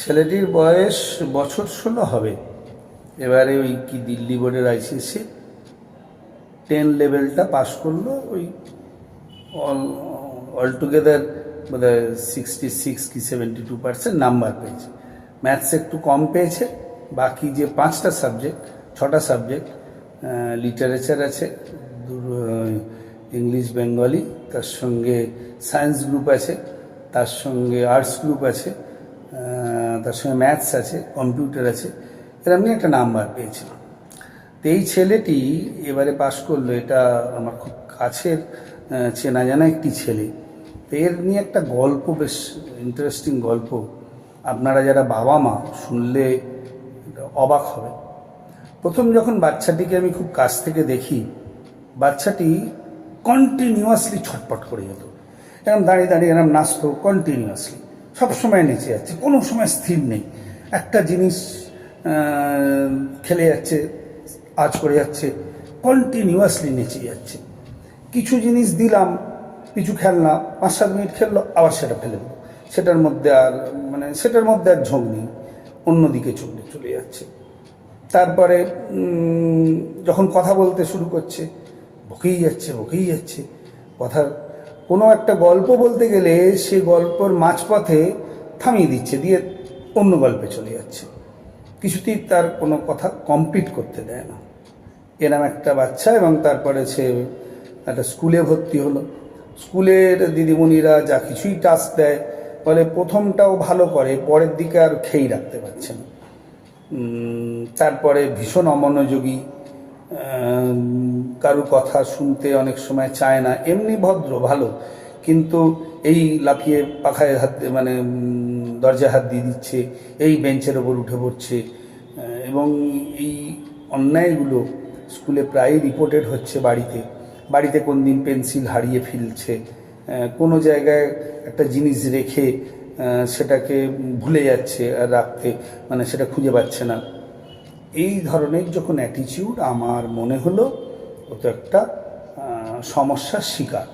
ছেলেটির বয়স বছর ষোলো হবে। এবারে ওই কি দিল্লি বোর্ডের আইসিএসসি টেন লেভেলটা পাস করল, ওই অল অল টুগেদার বোধ হয় সিক্সটি সিক্স কি সেভেন্টি টু পার্সেন্ট নাম্বার পেয়েছে। ম্যাথস একটু কম পেয়েছে, বাকি যে পাঁচটা সাবজেক্ট ছটা সাবজেক্ট লিটারেচার আছে ইংলিশ বেঙ্গলি তার সঙ্গে সায়েন্স গ্রুপ আছে, তার সঙ্গে আর্টস গ্রুপ আছে তার সঙ্গে ম্যাথস আছে কম্পিউটার আছে এরকম নিয়ে একটা নাম্বার পেয়েছিল তো এই ছেলেটি এবারে পাশ করল, এটা আমার খুব কাছের চেনা জানা একটি ছেলে। তো এর নিয়ে একটা গল্প, বেশ ইন্টারেস্টিং গল্প। আপনারা যারা বাবা মা, শুনলে অবাক হবে। প্রথম যখন বাচ্চাটিকে আমি খুব কাছ থেকে দেখি, বাচ্চাটি কন্টিনিউয়াসলি ছটপট করে যেত। এরকম দাঁড়িয়ে দাঁড়িয়ে এরকম নাচতো কন্টিনিউয়াসলি সবসময় নেচে যাচ্ছে কোনো সময় স্থির নেই। একটা জিনিস খেলে যাচ্ছে আজ করে যাচ্ছে কন্টিনিউয়াসলি নেচে যাচ্ছে। কিছু জিনিস দিলাম, কিছু খেলনা, পাঁচ সাত মিনিট খেললো, আবার সেটা ফেলে দিল। সেটার মধ্যে আর মানে সেটার মধ্যে আর ঝোঁক নেই, অন্যদিকে চলে চলে যাচ্ছে। তারপরে যখন কথা বলতে শুরু করছে, বকেই যাচ্ছে বকেই যাচ্ছে, কথার কোনো একটা গল্প বলতে গেলে সে গল্পর মাঝপথে থামিয়ে দিচ্ছে, দিয়ে অন্য গল্পে চলে যাচ্ছে। কিছুতেই তার কোনো কথা কমপ্লিট করতে দেয় না। এরম একটা বাচ্চা এবং তারপরে সে একটা স্কুলে ভর্তি হলো। স্কুলের দিদিমণিরা যা কিছুই টাস্ক দেয় বলে প্রথমটাও ভালো করে, পরের দিকে আর খেয়েই রাখতে পারছে না। তারপরে ভীষণ অমনোযোগী কারু কথা শুনতে অনেক সময় চায় না। এমনি ভদ্র, ভালো। কিন্তু এই লাফিয়ে পাখায় হাত মানে দরজা হাত দিয়ে দিচ্ছে, এই বেঞ্চের ওপর উঠে পড়ছে এবং এই অন্যায়গুলো স্কুলে প্রায়ই রিপোর্টেড হচ্ছে বাড়িতে। বাড়িতে কোন দিন পেন্সিল হারিয়ে ফেলছে কোনো জায়গায় একটা জিনিস রেখে সেটাকে ভুলে যাচ্ছে আর রাখতে মানে সেটা খুঁজে পাচ্ছে না। এই ধরনের যখন অ্যাটিচিউড আমার মনে হলো ও তো একটা সমস্যার শিকার।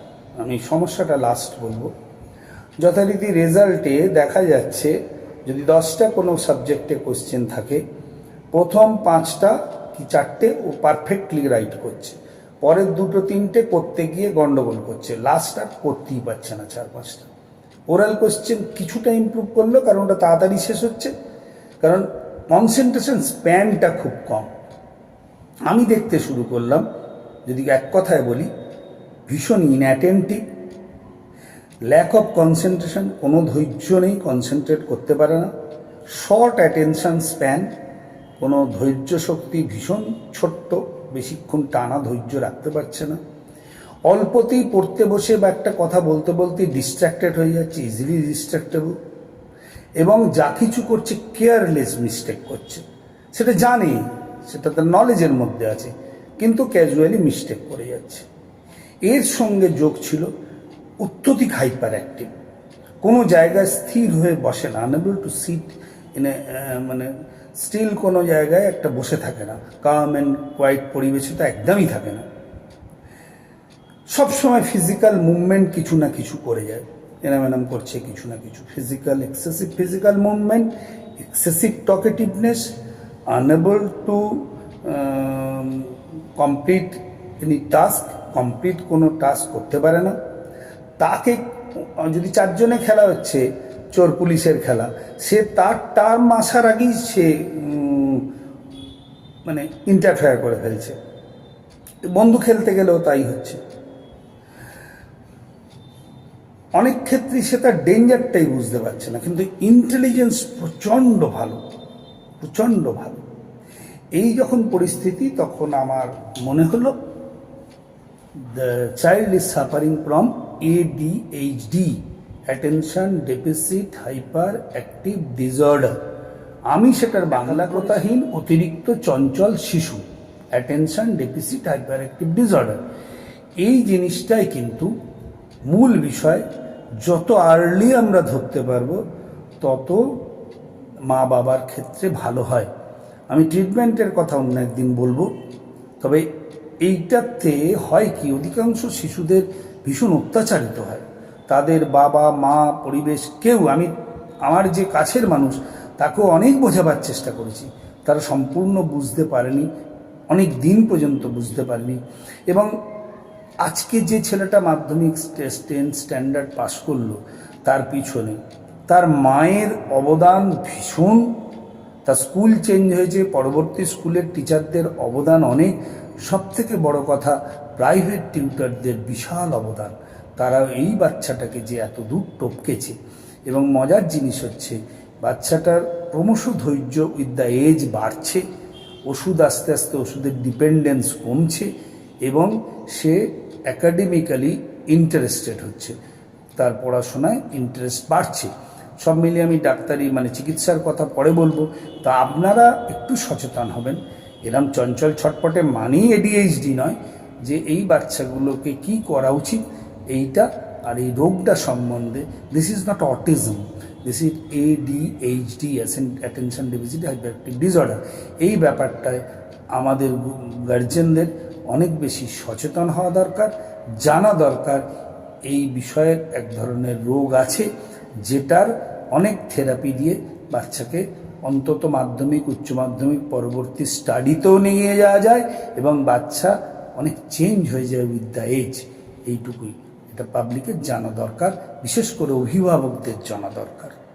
আমি সমস্যাটা লাস্ট বলব। যথারীতি রেজাল্টে দেখা যাচ্ছে, যদি দশটা কোনো সাবজেক্টে কোশ্চেন থাকে, প্রথম পাঁচটা কি চারটে ও পারফেক্টলি রাইট করছে। পরের দুটো তিনটে করতে গিয়ে গন্ডগোল করছে। লাস্ট আর করতেই পারছে না চার পাঁচটা। ওরাল কোশ্চেন কিছুটা ইমপ্রুভ করল, কারণ ওটা তাড়াতাড়ি শেষ হচ্ছে। কারণ কনসেন্ট্রেশন স্প্যানটা খুব কম। আমি দেখতে শুরু করলাম, যদি এক কথায় বলি, ভীষণ ইনঅ্যাটেন্টিভ ল্যাক অফ কনসেন্ট্রেশন কোনো ধৈর্য নেই কনসেন্ট্রেট করতে পারে না শর্ট অ্যাটেনশন স্প্যান কোনো ধৈর্য শক্তি ভীষণ ছোট্ট, বেশিক্ষণ টানা ধৈর্য রাখতে পারছে না। অল্পতেই পড়তে বসে বা একটা কথা বলতে বলতে ডিস্ট্র্যাক্টেড হয়ে যাচ্ছে ইজিলি ডিস্ট্র্যাক্টেবল এবং যা কিছু করছে কেয়ারলেস মিস্টেক করছে। সেটা জানে, সেটা তার নলেজের মধ্যে আছে, কিন্তু ক্যাজুয়ালি মিস্টেক করে যাচ্ছে। এর সঙ্গে যোগ ছিল অত্যধিক হাইপার অ্যাক্টিভ কোনো জায়গায় স্থির হয়ে বসে না আনেবল টু সিট ইন মানে স্টিল কোনো জায়গায় একটা বসে থাকে না। কাম অ্যান্ড কোয়াইট পরিবেশে তো একদমই থাকে না। সবসময় ফিজিক্যাল মুভমেন্ট কিছু না কিছু করে যায়। এনাম এনাম করছে কিছু না কিছু। Physical excessive physical movement excessive talkativeness unable to complete any task complete কোনো টাস্ক করতে পারে না। তাকে, যদি চারজনে খেলা হচ্ছে, চোর পুলিশের খেলা, সে তার টার্ম আসার আগেই সে মানে ইন্টারফেয়ার করে ফেলছে। বন্ধু খেলতে গেলেও তাই হচ্ছে। অনেক ক্ষেত্রেই সে তার ডেঞ্জারটাই বুঝতে পারছে না, কিন্তু ইন্টেলিজেন্স প্রচণ্ড ভালো প্রচণ্ড ভালো। এই যখন পরিস্থিতি, তখন আমার মনে হলো the child is suffering from ADHD attention deficit hyper active disorder আমি সেটার বাংলা কথাহীন, অতিরিক্ত চঞ্চল শিশু attention deficit hyper active disorder এই জিনিসটাই কিন্তু মূল বিষয়, যত আর্লি আমরা ধরতে পারব, তত মা বাবার ক্ষেত্রে ভালো হয়। আমি ট্রিটমেন্টের কথা অন্য একদিন বলব, তবে এইটাতে হয় কি, অধিকাংশ শিশুদের ভীষণ অত্যাচারিত হয়। তাদের বাবা, মা, পরিবেশ, কেউ, আমি আমার যে কাছের মানুষ, তাকেও অনেক বোঝাবার চেষ্টা করেছি। তারা সম্পূর্ণ বুঝতে পারেনি, অনেক দিন পর্যন্ত বুঝতে পারেনি। এবং আজকে যে ছেলেটা মাধ্যমিক টেন স্ট্যান্ডার্ড পাশ করল, তার পিছনে তার মায়ের অবদান ভীষণ। তার স্কুল চেঞ্জ হয়েছে, পরবর্তী স্কুলের টিচারদের অবদান অনেক। সব থেকে বড় কথা, প্রাইভেট টিউটারদের বিশাল অবদান। তারা এই বাচ্চাটাকে যে এত দূর টপকেছে। এবং মজার জিনিস হচ্ছে, বাচ্চাটার ক্রমশ ধৈর্য উইথ দ্য এজ বাড়ছে, ওষুধ আস্তে আস্তে ওষুধের ডিপেন্ডেন্স কমছে এবং সে অ্যাকাডেমিক্যালি ইন্টারেস্টেড হচ্ছে। তার পড়াশোনায় ইন্টারেস্ট বাড়ছে। সব মিলিয়ে আমি ডাক্তারি মানে চিকিৎসার কথা পরে বলব, তা আপনারা একটু সচেতন হবেন। এরম চঞ্চল ছটপটে মানেই এডিএইচডি নয় যে এই বাচ্চাগুলোকে কি করা উচিত, এইটা আর এই রোগটা সম্বন্ধে। This is not autism this is ADHD attention deficit hyperactive disorder এই ব্যাপারটায় আমাদের গার্জেনদের অনেক বেশি সচেতন হওয়া দরকার, জানা দরকার এই বিষয়ের এক ধরনের রোগ আছে যেটার অনেক থেরাপি দিয়ে বাচ্চাকে অন্তত মাধ্যমিক, উচ্চ মাধ্যমিক, পরবর্তী স্টাডিতেও নিয়ে যাওয়া যায় এবং বাচ্চা অনেক চেঞ্জ হয়ে যায় উইথ দ্য এজ। এইটুকুই। এটা পাবলিকের জানা দরকার, বিশেষ করে অভিভাবকদের জানা দরকার।